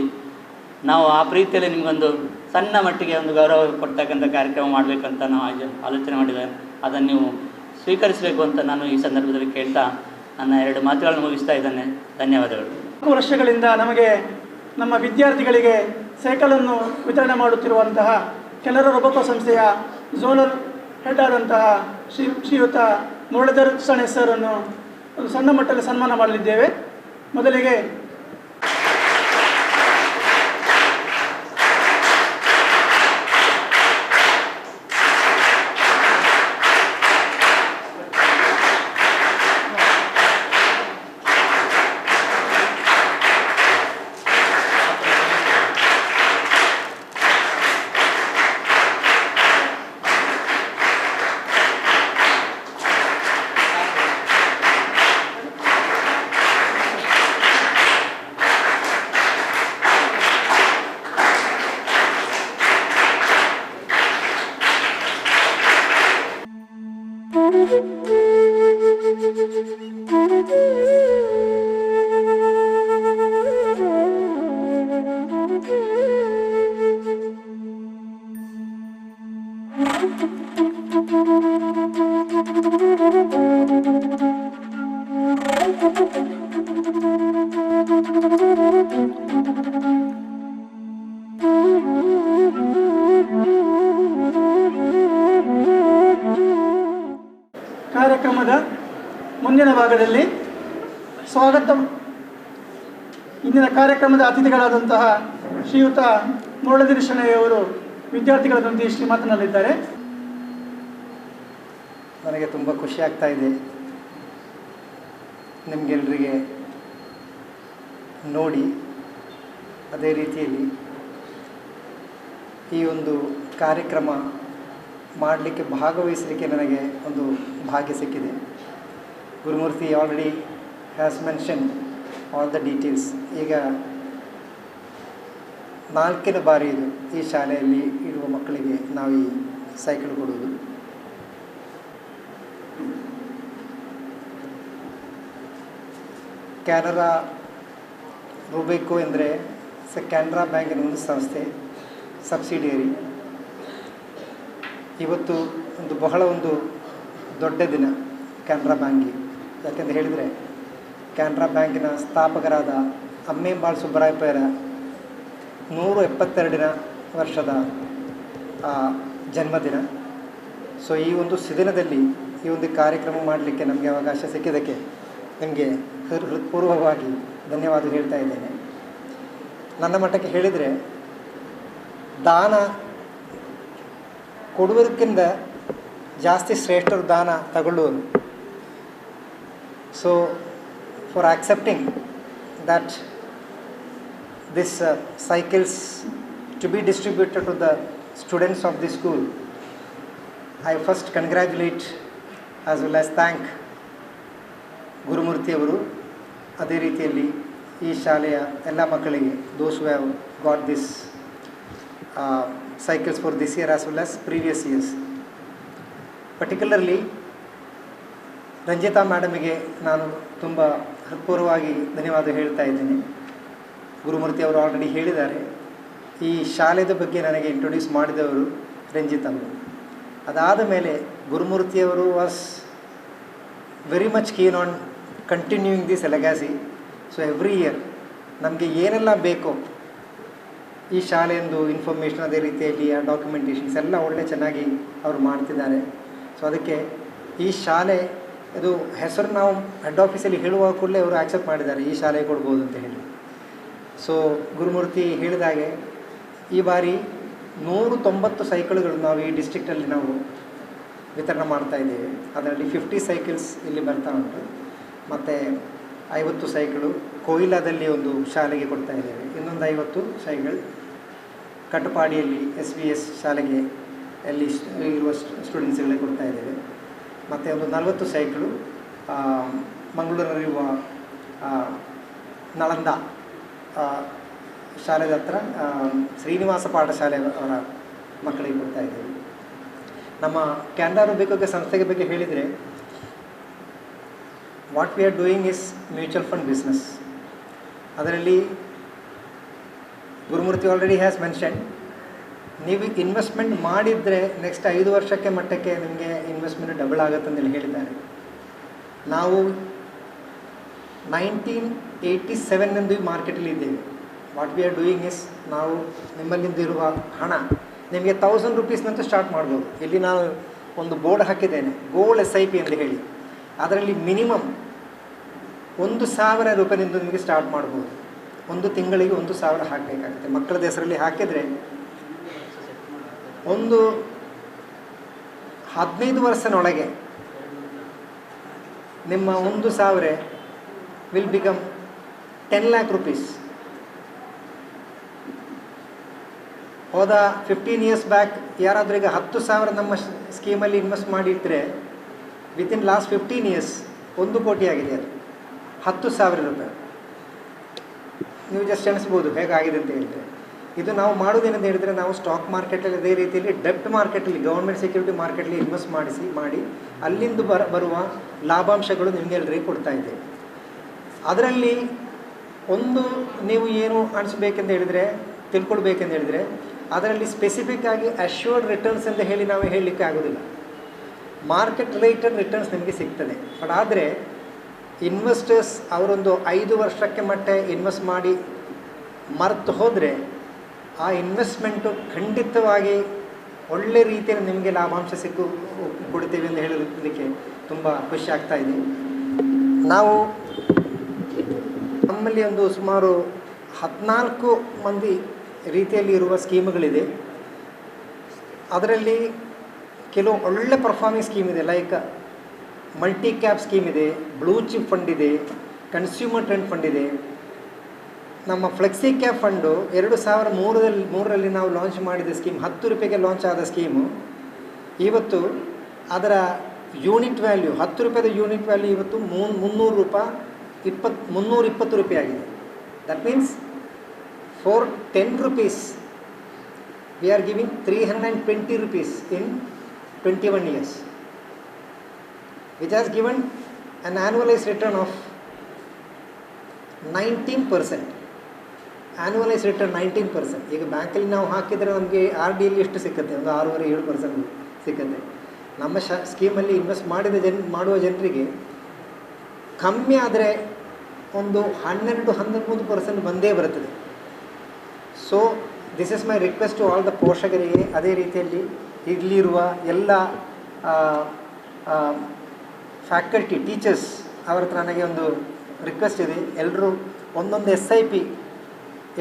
ನಾವು ಆ ಪ್ರೀತಿಯಲ್ಲಿ ನಿಮಗೊಂದು ಸಣ್ಣ ಮಟ್ಟಿಗೆ ಒಂದು ಗೌರವ ಕೊಡ್ತಕ್ಕಂಥ ಕಾರ್ಯಕ್ರಮ ಮಾಡಬೇಕಂತ ನಾವು ಆಲೋಚನೆ ಮಾಡಿದ್ದೇವೆ ಅದನ್ನು ನೀವು ಸ್ವೀಕರಿಸಬೇಕು ಅಂತ ನಾನು ಈ ಸಂದರ್ಭದಲ್ಲಿ ಕೇಳ್ತಾ ನನ್ನ ಎರಡು ಮಾತುಗಳನ್ನು ಮುಗಿಸ್ತಾ ಇದ್ದೇನೆ. ಧನ್ಯವಾದಗಳು. ನಾಲ್ಕು ವರ್ಷಗಳಿಂದ ನಮಗೆ ನಮ್ಮ ವಿದ್ಯಾರ್ಥಿಗಳಿಗೆ ಸೈಕಲನ್ನು ವಿತರಣೆ ಮಾಡುತ್ತಿರುವಂತಹ ಕೆನರಾ ರೊಬಕೋ ಸಂಸ್ಥೆಯ ಝೋನಲ್ ಹೆಡ್ ಆದಂತಹ ಶ್ರೀ ಶ್ರೀಯುತ ಮುರಳಧರ್ ಸಣೆ ಸರನ್ನು ಒಂದು ಸಣ್ಣ ಮಟ್ಟದಲ್ಲಿ ಸನ್ಮಾನ ಮಾಡಲಿದ್ದೇವೆ. ಮೊದಲಿಗೆ ಕಾರ್ಯಕ್ರಮದ ಮುಂದಿನ ಭಾಗದಲ್ಲಿ ಸ್ವಾಗತ. ಇಂದಿನ ಕಾರ್ಯಕ್ರಮದ ಅತಿಥಿಗಳಾದಂತಹ ಶ್ರೀಯುತ ಮುರಳೀಧರ ಶೆಣೆಯವರು ವಿದ್ಯಾರ್ಥಿಗಳೊಂದಿಗೆ ಮಾತನಾಡಲಿದ್ದಾರೆ. ನನಗೆ ತುಂಬ ಖುಷಿ ಆಗ್ತಾ ಇದೆ. ನಿಮಗೆಲ್ಲರಿಗೆ ನೋಡಿ ಅದೇ ರೀತಿಯಲ್ಲಿ ಈ ಒಂದು ಕಾರ್ಯಕ್ರಮ ಮಾಡಲಿಕ್ಕೆ ಭಾಗವಹಿಸಲಿಕ್ಕೆ ನನಗೆ ಒಂದು ಭಾಗ್ಯ ಸಿಕ್ಕಿದೆ. Gurumurthy already has mention all the details ಈಗ ನಾಲ್ಕನೇ ಬಾರಿ ಇದು ಈ ಶಾಲೆಯಲ್ಲಿ ಇರುವ ಮಕ್ಕಳಿಗೆ ನಾವು ಈ ಸೈಕಲ್ ಕೊಡುವುದು. ಕ್ಯಾನರಾ ರೂಬೇಕು ಎಂದರೆ ಸ ಕ್ಯಾನರಾ ಬ್ಯಾಂಕಿನ ಒಂದು ಸಂಸ್ಥೆ ಸಬ್ಸಿಡಿಯರಿ ಇವತ್ತು ಒಂದು ಬಹಳ ಒಂದು ದೊಡ್ಡ ದಿನ ಕೆನರಾ ಬ್ಯಾಂಕಿಗೆ. ಯಾಕೆಂತ ಹೇಳಿದರೆ, ಕೆನರಾ ಬ್ಯಾಂಕಿನ ಸ್ಥಾಪಕರಾದ ಅಮ್ಮೇಂಬಾಳ್ ಸುಬ್ಬರಾಯಪ್ಪರ ನೂರು ಎಪ್ಪತ್ತೆರಡಿನ ವರ್ಷದ ಜನ್ಮದಿನ. ಸೊ ಈ ಒಂದು ಸುದಿನದಲ್ಲಿ ಈ ಒಂದು ಕಾರ್ಯಕ್ರಮ ಮಾಡಲಿಕ್ಕೆ ನಮಗೆ ಅವಕಾಶ ಸಿಕ್ಕಿದ್ದಕ್ಕೆ ನಿಮಗೆ ಹೃತ್ಪೂರ್ವಕವಾಗಿ ಧನ್ಯವಾದ ಹೇಳ್ತಾ ಇದ್ದೇನೆ. ನನ್ನ ಮಟ್ಟಕ್ಕೆ ಹೇಳಿದರೆ, ದಾನ ಕೊಡುವುದಕ್ಕಿಂತ ಜಾಸ್ತಿ ಶ್ರೇಷ್ಠರು ದಾನ ತಗೊಳ್ಳುವುದು so for accepting that this cycles to be distributed to the students of the school I first congratulate as well as thank ಗುರುಮೂರ್ತಿಯವರು ಅದೇ ರೀತಿಯಲ್ಲಿ ಈ ಶಾಲೆಯ ಎಲ್ಲ ಮಕ್ಕಳಿಗೆ those who've got this cycles for this year as well as previous years particularly Ranjita ಮೇಡಮಿಗೆ ನಾನು ತುಂಬ ಹೃತ್ಪೂರ್ವವಾಗಿ ಧನ್ಯವಾದ ಹೇಳ್ತಾ ಇದ್ದೇನೆ. ಗುರುಮೂರ್ತಿ ಅವರು ಆಲ್ರೆಡಿ ಹೇಳಿದ್ದಾರೆ. ಈ ಶಾಲೆದ ಬಗ್ಗೆ ನನಗೆ ಇಂಟ್ರೊಡ್ಯೂಸ್ ಮಾಡಿದವರು ರಂಜಿತ್ ಅವರು. ಅದಾದ ಮೇಲೆ ಗುರುಮೂರ್ತಿಯವರು was very much keen on continuing this legacy so every year ನಮಗೆ ಏನೆಲ್ಲ ಬೇಕೋ ಈ ಶಾಲೆಯೊಂದು ಇನ್ಫಾರ್ಮೇಷನ್ ಅದೇ ರೀತಿಯಲ್ಲಿ ಆ ಡಾಕ್ಯುಮೆಂಟೇಷನ್ಸ್ ಎಲ್ಲ ಒಳ್ಳೆ ಚೆನ್ನಾಗಿ ಅವರು ಮಾಡ್ತಿದ್ದಾರೆ. ಸೊ ಅದಕ್ಕೆ ಈ ಶಾಲೆ, ಅದು ಹೆಸರು ನಾವು ಹೆಡ್ ಆಫೀಸಲ್ಲಿ ಹೇಳುವ ಕೂಡಲೇ ಅವರು ಆಕ್ಸೆಪ್ಟ್ ಮಾಡಿದ್ದಾರೆ, ಈ ಶಾಲೆ ಕೊಡ್ಬೋದು ಅಂತ ಹೇಳಿ. ಸೊ ಗುರುಮೂರ್ತಿ ಹೇಳಿದಾಗೆ ಈ ಬಾರಿ ನೂರು ತೊಂಬತ್ತು ಸೈಕಲ್ಗಳು ನಾವು ಈ ಡಿಸ್ಟ್ರಿಕ್ಟಲ್ಲಿ ನಾವು ವಿತರಣೆ ಮಾಡ್ತಾ ಇದ್ದೇವೆ. ಅದರಲ್ಲಿ ಫಿಫ್ಟಿ ಸೈಕಲ್ಸ್ ಇಲ್ಲಿ ಬರ್ತಾ ಉಂಟು. ಮತ್ತು ಐವತ್ತು ಸೈಕಲು ಕೊಯ್ಲಾದಲ್ಲಿ ಒಂದು ಶಾಲೆಗೆ ಕೊಡ್ತಾ ಇದ್ದೇವೆ. ಐವತ್ತು ಸೈಕಲ್ ಕಟ್ಟುಪಾಡಿಯಲ್ಲಿ ಎಸ್ ಬಿ ಎಸ್ ಶಾಲೆಗೆ ಅಲ್ಲಿ ಇರುವ ಸ್ಟೂಡೆಂಟ್ಸ್ಗಳಿಗೆ ಕೊಡ್ತಾ ಇದ್ದೇವೆ. ಮತ್ತು ಒಂದು ನಲವತ್ತು ಮಂಗಳೂರಲ್ಲಿರುವ ಆ, ನಳಂದ ಆ, ಶಾಲೆದ ಹತ್ರ ಶ್ರೀನಿವಾಸ ಪಾಠಶಾಲೆ ಅವರ ಮಕ್ಕಳಿಗೆ ಕೊಡ್ತಾ ಇದ್ದೇವೆ. ನಮ್ಮ ಕ್ಯಾಂಡಾರು ಬೇಕಾಗ ಸಂಸ್ಥೆಗೆ ಬಗ್ಗೆ ಹೇಳಿದರೆ what we are doing is mutual fund business ಅದರಲ್ಲಿ ಗುರುಮೂರ್ತಿ ಆಲ್ರೆಡಿ ಹ್ಯಾಸ್ ಮೆನ್ಷನ್ ನೀವು ಇನ್ವೆಸ್ಟ್ಮೆಂಟ್ ಮಾಡಿದರೆ ನೆಕ್ಸ್ಟ್ ಐದು ವರ್ಷಕ್ಕೆ ಮಟ್ಟಕ್ಕೆ ನಿಮಗೆ ಇನ್ವೆಸ್ಟ್ಮೆಂಟ್ ಡಬಲ್ ಆಗುತ್ತೆ ಅಂತೇಳಿ ಹೇಳಿದ್ದಾರೆ. ನಾವು ನೈನ್ಟೀನ್ ಏಯ್ಟಿ ಸೆವೆನ್ನಿಂದ ಮಾರ್ಕೆಟಲ್ಲಿ ಇದ್ದೇವೆ. What we are doing is ನಾವು ನಿಮ್ಮಲ್ಲಿಂದ ಇರುವ ಹಣ ನಿಮಗೆ ತೌಸಂಡ್ ರುಪೀಸ್ನಂತೂ ಸ್ಟಾರ್ಟ್ ಮಾಡ್ಬೋದು. ಇಲ್ಲಿ ನಾನು ಒಂದು ಬೋರ್ಡ್ ಹಾಕಿದ್ದೇನೆ. ಗೋಲ್ಡ್ ಎಸ್ ಐ ಪಿ ಅಂತ ಹೇಳಿ. ಅದರಲ್ಲಿ ಮಿನಿಮಮ್ ಒಂದು ಸಾವಿರ ರೂಪಾಯಿನಿಂದ ನಿಮಗೆ ಸ್ಟಾರ್ಟ್ ಮಾಡ್ಬೋದು. ಒಂದು ತಿಂಗಳಿಗೆ ಒಂದು ಸಾವಿರ ಹಾಕಬೇಕಾಗುತ್ತೆ. ಮಕ್ಕಳದ ಹೆಸರಲ್ಲಿ ಹಾಕಿದರೆ ಒಂದು ಹದಿನೈದು ವರ್ಷನೊಳಗೆ ನಿಮ್ಮ ಒಂದು ಸಾವಿರ will become ten lakh rupees ಹೋದ ಫಿಫ್ಟೀನ್ ಇಯರ್ಸ್ ಬ್ಯಾಕ್ ಯಾರಾದರೂ ಈಗ ಹತ್ತು ಸಾವಿರ ನಮ್ಮ ಸ್ಕೀಮಲ್ಲಿ ಇನ್ವೆಸ್ಟ್ ಮಾಡಿಟ್ಟರೆ ವಿತಿನ್ ಲಾಸ್ಟ್ ಫಿಫ್ಟೀನ್ ಇಯರ್ಸ್ ಒಂದು ಕೋಟಿ ಆಗಿದೆ ಅದು. ಹತ್ತು ಸಾವಿರ ರೂಪಾಯಿ. ನೀವು ಜಸ್ಟ್ ಎಣಿಸ್ಬೋದು, ಹೇಗಾಗಿದೆ ಅಂತ ಹೇಳಿದರೆ. ಇದು ನಾವು ಮಾಡೋದೇನಂತ ಹೇಳಿದರೆ, ನಾವು ಸ್ಟಾಕ್ ಮಾರ್ಕೆಟಲ್ಲಿ ಅದೇ ರೀತಿಯಲ್ಲಿ ಡೆಪ್ಟ್ ಮಾರ್ಕೆಟಲ್ಲಿ ಗೌರ್ಮೆಂಟ್ ಸೆಕ್ಯೂರಿಟಿ ಮಾರ್ಕೆಟಲ್ಲಿ ಇನ್ವೆಸ್ಟ್ ಮಾಡಿಸಿ, ಮಾಡಿ, ಅಲ್ಲಿಂದ ಬರ, ಬರುವ ಲಾಭಾಂಶಗಳು ನಿಮಗೆ ಎಲ್ಲರಿಗೆ ಕೊಡ್ತಾ ಇದೆ. ಅದರಲ್ಲಿ ಒಂದು ನೀವು ಏನು ಅನಿಸ್ಬೇಕೆಂತ ಹೇಳಿದರೆ ತಿಳ್ಕೊಳ್ಬೇಕೆಂತ ಹೇಳಿದರೆ, ಅದರಲ್ಲಿ ಸ್ಪೆಸಿಫಿಕ್ ಆಗಿ ಅಶ್ಯೂರ್ಡ್ ರಿಟರ್ನ್ಸ್ ಅಂತ ಹೇಳಿ ನಾವು ಹೇಳಲಿಕ್ಕೆ ಆಗೋದಿಲ್ಲ. ಮಾರ್ಕೆಟ್ ರಿಲೇಟೆಡ್ ರಿಟರ್ನ್ಸ್ ನಿಮಗೆ ಸಿಗ್ತದೆ. ಬಟ್ ಆದರೆ ಇನ್ವೆಸ್ಟರ್ಸ್ ಅವರೊಂದು ಐದು ವರ್ಷಕ್ಕೆ ಮಟ್ಟ ಇನ್ವೆಸ್ಟ್ ಮಾಡಿ ಮರೆತು ಹೋದರೆ ಆ ಇನ್ವೆಸ್ಟ್ಮೆಂಟು ಖಂಡಿತವಾಗಿ ಒಳ್ಳೆ ರೀತಿಯಲ್ಲಿ ನಿಮಗೆ ಲಾಭಾಂಶ ಸಿಕ್ಕು ಕೊಡ್ತೀವಿ ಅಂತ ಹೇಳಲಿಕ್ಕೆ ತುಂಬ ಖುಷಿ ಆಗ್ತಾ ಇದೆ. ನಾವು ನಮ್ಮಲ್ಲಿ ಒಂದು ಸುಮಾರು ಹದಿನಾಲ್ಕು ಮಂದಿ ರೀತಿಯಲ್ಲಿ ಇರುವ ಸ್ಕೀಮ್ಗಳಿದೆ. ಅದರಲ್ಲಿ ಕೆಲವು ಒಳ್ಳೆ ಪರ್ಫಾರ್ಮಿಂಗ್ ಸ್ಕೀಮ್ ಇದೆ ಲೈಕ್ ಮಲ್ಟಿ ಕ್ಯಾಪ್ ಸ್ಕೀಮ್ ಇದೆ ಬ್ಲೂ ಚಿಪ್ ಫಂಡ್ ಇದೆ ಕನ್ಸ್ಯೂಮರ್ ಟ್ರೆಂಡ್ ಫಂಡ್ ಇದೆ. ನಮ್ಮ ಫ್ಲೆಕ್ಸಿ ಕ್ಯಾಪ್ ಫಂಡು ಎರಡು ಸಾವಿರ ಮೂರರಲ್ಲಿ ಮೂರರಲ್ಲಿ ನಾವು ಲಾಂಚ್ ಮಾಡಿದ ಸ್ಕೀಮ್ ಹತ್ತು ರೂಪಾಯಿಗೆ ಲಾಂಚ್ ಆದ ಸ್ಕೀಮು ಇವತ್ತು ಅದರ ಯೂನಿಟ್ ವ್ಯಾಲ್ಯೂ ಹತ್ತು ರೂಪಾಯಿದ ಯೂನಿಟ್ ವ್ಯಾಲ್ಯೂ ಇವತ್ತು ಮೂ ಮುನ್ನೂರು ರೂಪಾಯಿ ಇಪ್ಪತ್ತು ಮುನ್ನೂರು ಇಪ್ಪತ್ತು ರೂಪಾಯಿ ಆಗಿದೆ. That means four ten rupees we are giving 320 rupees in 21 years. Which has given an annualized return of 19 percent. Annualise return nineteen percent ಈಗ ಬ್ಯಾಂಕಲ್ಲಿ ನಾವು ಹಾಕಿದರೆ ನಮಗೆ ಆರ್ ಡಿಯಲ್ಲಿ ಎಷ್ಟು ಸಿಕ್ಕುತ್ತೆ? ಒಂದು ಆರೂವರೆ, ಏಳು ಪರ್ಸೆಂಟ್ ಸಿಕ್ಕುತ್ತೆ. ನಮ್ಮ ಶ ಸ್ಕೀಮಲ್ಲಿ ಇನ್ವೆಸ್ಟ್ ಮಾಡಿದ ಜನ, ಮಾಡುವ ಜನರಿಗೆ ಕಮ್ಮಿ ಆದರೆ ಒಂದು ಹನ್ನೆರಡು ಹನ್ನೊಂದು ಪರ್ಸೆಂಟ್ ಬಂದೇ ಬರುತ್ತದೆ. So this is my request to all the ಪೋಷಕರಿಗೆ. ಅದೇ ರೀತಿಯಲ್ಲಿ ಇಲ್ಲಿರುವ ಎಲ್ಲ ಫ್ಯಾಕಲ್ಟಿ ಟೀಚರ್ಸ್ ಅವ್ರ ಹತ್ರ ನನಗೆ ಒಂದು ರಿಕ್ವೆಸ್ಟ್ ಇದೆ. ಎಲ್ಲರೂ ಒಂದೊಂದು ಎಸ್ ಐ ಪಿ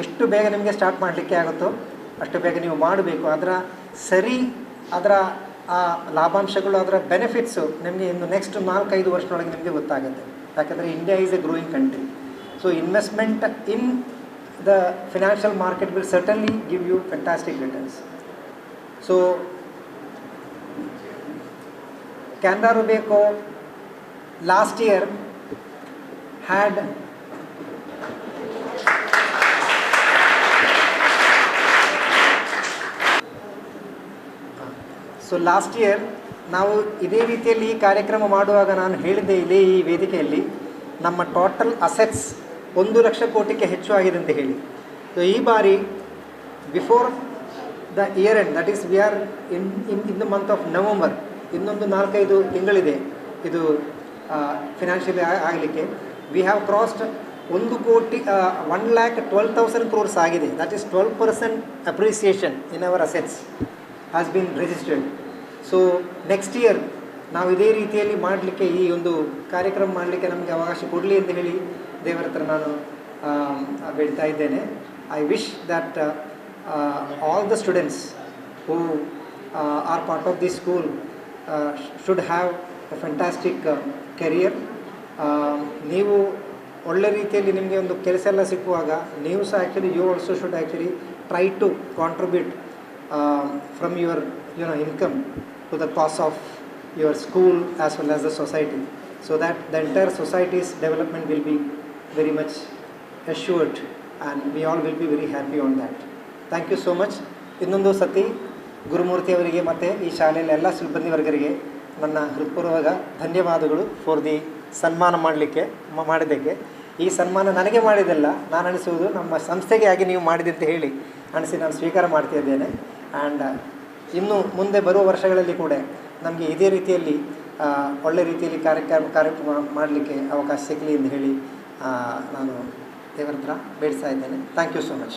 ಎಷ್ಟು ಬೇಗ ನಿಮಗೆ ಸ್ಟಾರ್ಟ್ ಮಾಡಲಿಕ್ಕೆ ಆಗುತ್ತೋ ಅಷ್ಟು ಬೇಗ ನೀವು ಮಾಡಬೇಕು. ಅದರ ಸರಿ, ಅದರ ಆ ಲಾಭಾಂಶಗಳು, ಅದರ ಬೆನಿಫಿಟ್ಸು ನಿಮಗೆ ಇನ್ನು ನೆಕ್ಸ್ಟ್ ನಾಲ್ಕೈದು ವರ್ಷದೊಳಗೆ ನಿಮಗೆ ಗೊತ್ತಾಗುತ್ತೆ. ಯಾಕಂದರೆ India is a growing country so investment in the financial market will certainly give you fantastic returns so Canada Robeco last year had so last year ನಾವು ಇದೇ ರೀತಿಯಲ್ಲಿ ಈ ಕಾರ್ಯಕ್ರಮ ಮಾಡುವಾಗ ನಾನು ಹೇಳಿದ್ದೆ ಇಲ್ಲಿ ಈ ವೇದಿಕೆಯಲ್ಲಿ, ನಮ್ಮ ಟೋಟಲ್ ಅಸೆಟ್ಸ್ ಒಂದು ಲಕ್ಷ ಕೋಟಿಗೆ ಹೆಚ್ಚು ಆಗಿದೆ ಅಂತ ಹೇಳಿ. ಸೊ ಈ ಬಾರಿ before the year end that is we are in in in the month of November ಇನ್ನೊಂದು ನಾಲ್ಕೈದು ತಿಂಗಳಿದೆ. ಇದು ಫಿನಾನ್ಷಿಯಲಿ ಆಗಲಿಕ್ಕೆ. ವಿ ಹ್ಯಾವ್ ಕ್ರಾಸ್ಡ್ ಒಂದು ಕೋಟಿ one lakh twelve thousand crores ಆಗಿದೆ. That is twelve percent appreciation in our assets has been registered so next year ನಾವು ಇದೇ ರೀತಿಯಲ್ಲಿ ಮಾಡಲಿಕ್ಕೆ ಈ ಒಂದು ಕಾರ್ಯಕ್ರಮ ಮಾಡಲಿಕ್ಕೆ ನಮಗೆ ಅವಕಾಶ ಕೊಡಲಿ ಅಂತ ಹೇಳಿ ದೇವರ ಹತ್ರ ನಾನು ಬೇಡ್ತಾ ಇದ್ದೇನೆ. I wish that all the students who are part of the school should have a fantastic career ನೀವು ಒಳ್ಳೆ ರೀತಿಯಲ್ಲಿ ನಿಮಗೆ ಒಂದು ಕೆಲಸ ಎಲ್ಲ ಸಿಕ್ಕುವಾಗ, ನೀವು ಸಹ actually you also should actually try to contribute from your you know income to the cause of your school as well as the society so that the entire society's development will be very much assured and we all will be very happy on that thank you so much ಇನ್ನೊಂದು ಸತಿ ಗುರುಮೂರ್ತಿಯವರಿಗೆ ಮತ್ತು ಈ ಶಾಲೆಯಲ್ಲಿ ಎಲ್ಲ ಸಿಬ್ಬಂದಿ ವರ್ಗರಿಗೆ ನನ್ನ ಹೃತ್ಪೂರ್ವಕ ಧನ್ಯವಾದಗಳು ಫಾರ್ ದಿ ಸನ್ಮಾನ ಮಾಡಲಿಕ್ಕೆ ಮಾಡಿದ್ದಕ್ಕೆ. ಈ ಸನ್ಮಾನ ನನಗೆ ಮಾಡಿದ್ದಲ್ಲ, ನಾನು ಅನಿಸುವುದು ನಮ್ಮ ಸಂಸ್ಥೆಗೆ ಆಗಿ ನೀವು ಮಾಡಿದೆ ಅಂತ ಹೇಳಿ ಅನಿಸಿ ನಾನು ಸ್ವೀಕಾರ ಮಾಡ್ತಾ ಇದ್ದೇನೆ. ಆ್ಯಂಡ್ ಇನ್ನು ಮುಂದೆ ಬರುವ ವರ್ಷಗಳಲ್ಲಿ ಕೂಡ ನಮಗೆ ಇದೇ ರೀತಿಯಲ್ಲಿ ಒಳ್ಳೆ ರೀತಿಯಲ್ಲಿ ಕಾರ್ಯಕ್ರಮ ಕಾರ್ಯಕ್ರಮ ಮಾಡಲಿಕ್ಕೆ ಅವಕಾಶ ಸಿಗಲಿ ಎಂದು ಹೇಳಿ ನಾನು ದೇವರ ಹತ್ರ ಬೇಡಿಸ್ತಾ ಇದ್ದೇನೆ. Thank you so much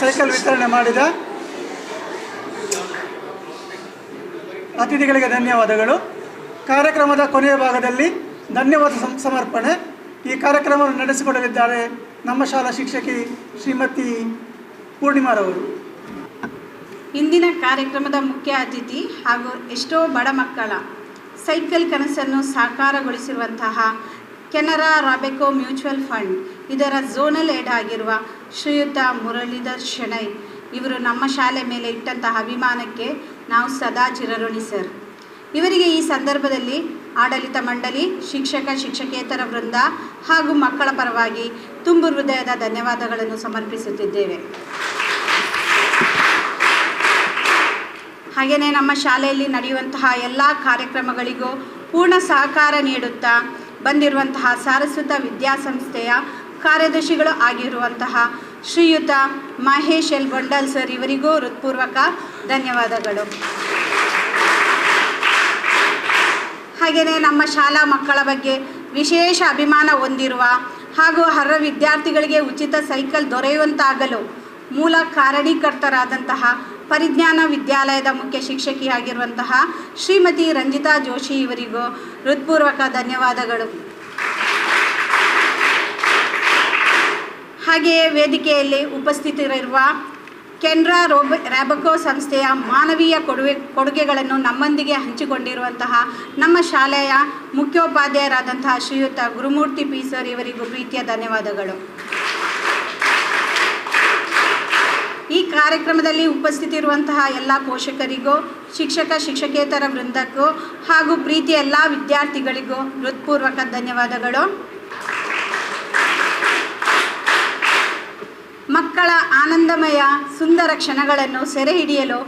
cycle ವಿತರಣೆ ಮಾಡಿದ ಅತಿಥಿಗಳಿಗೆ ಧನ್ಯವಾದಗಳು. ಕಾರ್ಯಕ್ರಮದ ಕೊನೆಯ ಭಾಗದಲ್ಲಿ ಧನ್ಯವಾದ ಸಮರ್ಪಣೆ. ಈ ಕಾರ್ಯಕ್ರಮವನ್ನು ನಡೆಸಿಕೊಡಲಿದ್ದಾರೆ ನಮ್ಮ ಶಾಲಾ ಶಿಕ್ಷಕಿ ಶ್ರೀಮತಿ ಪೂರ್ಣಿಮಾರವರು. ಇಂದಿನ ಕಾರ್ಯಕ್ರಮದ ಮುಖ್ಯ ಅತಿಥಿ ಹಾಗೂ ಎಷ್ಟೋ ಬಡ ಮಕ್ಕಳ ಸೈಕಲ್ ಕನಸನ್ನು ಸಾಕಾರಗೊಳಿಸಿರುವಂತಹ ಕೆನರಾ ರಾಬೆಕೋ ಮ್ಯೂಚುವಲ್ ಫಂಡ್ ಇದರ ಝೋನಲ್ ಹೆಡ್ ಆಗಿರುವ ಶ್ರೀಯುತ ಮುರಳೀಧರ್ ಶೆಣೈ ಇವರು ನಮ್ಮ ಶಾಲೆ ಮೇಲೆ ಇಟ್ಟಂತಹ ಅಭಿಮಾನಕ್ಕೆ ನಾವು ಸದಾ ಚಿರಋಣಿ, ಸರ್. ಇವರಿಗೆ ಈ ಸಂದರ್ಭದಲ್ಲಿ ಆಡಳಿತ ಮಂಡಳಿ, ಶಿಕ್ಷಕ, ಶಿಕ್ಷಕೇತರ ವೃಂದ ಹಾಗೂ ಮಕ್ಕಳ ಪರವಾಗಿ ತುಂಬು ಹೃದಯದ ಧನ್ಯವಾದಗಳನ್ನು ಸಮರ್ಪಿಸುತ್ತಿದ್ದೇವೆ. ಹಾಗೆಯೇ ನಮ್ಮ ಶಾಲೆಯಲ್ಲಿ ನಡೆಯುವಂತಹ ಎಲ್ಲ ಕಾರ್ಯಕ್ರಮಗಳಿಗೂ ಪೂರ್ಣ ಸಹಕಾರ ನೀಡುತ್ತಾ ಬಂದಿರುವಂತಹ ಸಾರಸ್ವತ ವಿದ್ಯಾಸಂಸ್ಥೆಯ ಕಾರ್ಯದರ್ಶಿಗಳು ಆಗಿರುವಂತಹ ಶ್ರೀಯುತ ಮಹೇಶ್ ಎಲ್ ಗೊಂಡಲ್ ಸರ್ ಇವರಿಗೂ ಹೃತ್ಪೂರ್ವಕ ಧನ್ಯವಾದಗಳು. ಹಾಗೆಯೇ ನಮ್ಮ ಶಾಲಾ ಮಕ್ಕಳ ಬಗ್ಗೆ ವಿಶೇಷ ಅಭಿಮಾನ ಹೊಂದಿರುವ ಹಾಗೂ ಅರ್ಹ ವಿದ್ಯಾರ್ಥಿಗಳಿಗೆ ಉಚಿತ ಸೈಕಲ್ ದೊರೆಯುವಂತಾಗಲು ಮೂಲ ಕಾರಣೀಕರ್ತರಾದಂತಹ ಪರಿಜ್ಞಾನ ವಿದ್ಯಾಲಯದ ಮುಖ್ಯ ಶಿಕ್ಷಕಿಯಾಗಿರುವಂತಹ ಶ್ರೀಮತಿ ರಂಜಿತಾ ಜೋಶಿ ಇವರಿಗೂ ಹೃತ್ಪೂರ್ವಕ ಧನ್ಯವಾದಗಳು. ಹಾಗೆಯೇ ವೇದಿಕೆಯಲ್ಲಿ ಉಪಸ್ಥಿತರಿರುವ ಕೆನ್ರಾ ರೋಬ, ರ್ಯಾಬಕೋ ಸಂಸ್ಥೆಯ ಮಾನವೀಯ ಕೊಡುಗೆ ಕೊಡುಗೆಗಳನ್ನು ನಮ್ಮೊಂದಿಗೆ ಹಂಚಿಕೊಂಡಿರುವಂತಹ ನಮ್ಮ ಶಾಲೆಯ ಮುಖ್ಯೋಪಾಧ್ಯಾಯರಾದಂತಹ ಶ್ರೀಯುತ ಗುರುಮೂರ್ತಿ ಪಿ ಸರ್ ಇವರಿಗೂ ಪ್ರೀತಿಯ ಧನ್ಯವಾದಗಳು. ಈ ಕಾರ್ಯಕ್ರಮದಲ್ಲಿ ಉಪಸ್ಥಿತಿರುವಂತಹ ಎಲ್ಲ ಪೋಷಕರಿಗೂ, ಶಿಕ್ಷಕ, ಶಿಕ್ಷಕೇತರ ವೃಂದಕ್ಕೂ ಹಾಗೂ ಪ್ರೀತಿಯ ಎಲ್ಲ ವಿದ್ಯಾರ್ಥಿಗಳಿಗೂ ಹೃತ್ಪೂರ್ವಕ ಧನ್ಯವಾದಗಳು. ಮಕ್ಕಳ ಆನಂದಮಯ ಸುಂದರ ಕ್ಷಣಗಳನ್ನು ಸೆರೆ ಹಿಡಿಯಲು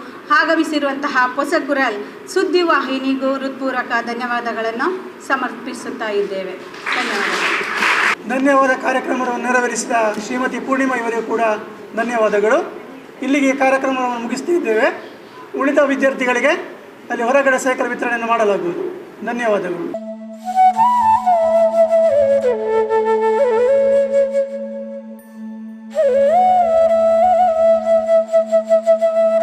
ಆಗಮಿಸಿರುವಂತಹ ಸುದ್ದಿ ಸುದ್ದಿವಾಹಿನಿಗೂ ಹೃತ್ಪೂರ್ವಕ ಧನ್ಯವಾದಗಳನ್ನು ಸಮರ್ಪಿಸುತ್ತಾ ಇದ್ದೇವೆ. ಧನ್ಯವಾದಗಳು. ಧನ್ಯವಾದ ಕಾರ್ಯಕ್ರಮವನ್ನು ನೆರವೇರಿಸಿದ ಶ್ರೀಮತಿ ಪೂರ್ಣಿಮಾ ಇವರಿಗೂ ಕೂಡ ಧನ್ಯವಾದಗಳು. ಇಲ್ಲಿಗೆ ಕಾರ್ಯಕ್ರಮವನ್ನು ಮುಗಿಸ್ತಿದ್ದೇವೆ ಉಳಿದ ವಿದ್ಯಾರ್ಥಿಗಳಿಗೆ ಅಲ್ಲಿ ಹೊರಗಡೆ ಸೈಕಲ್ ವಿತರಣೆಯನ್ನು ಮಾಡಲಾಗುವುದು. ಧನ್ಯವಾದಗಳು. Música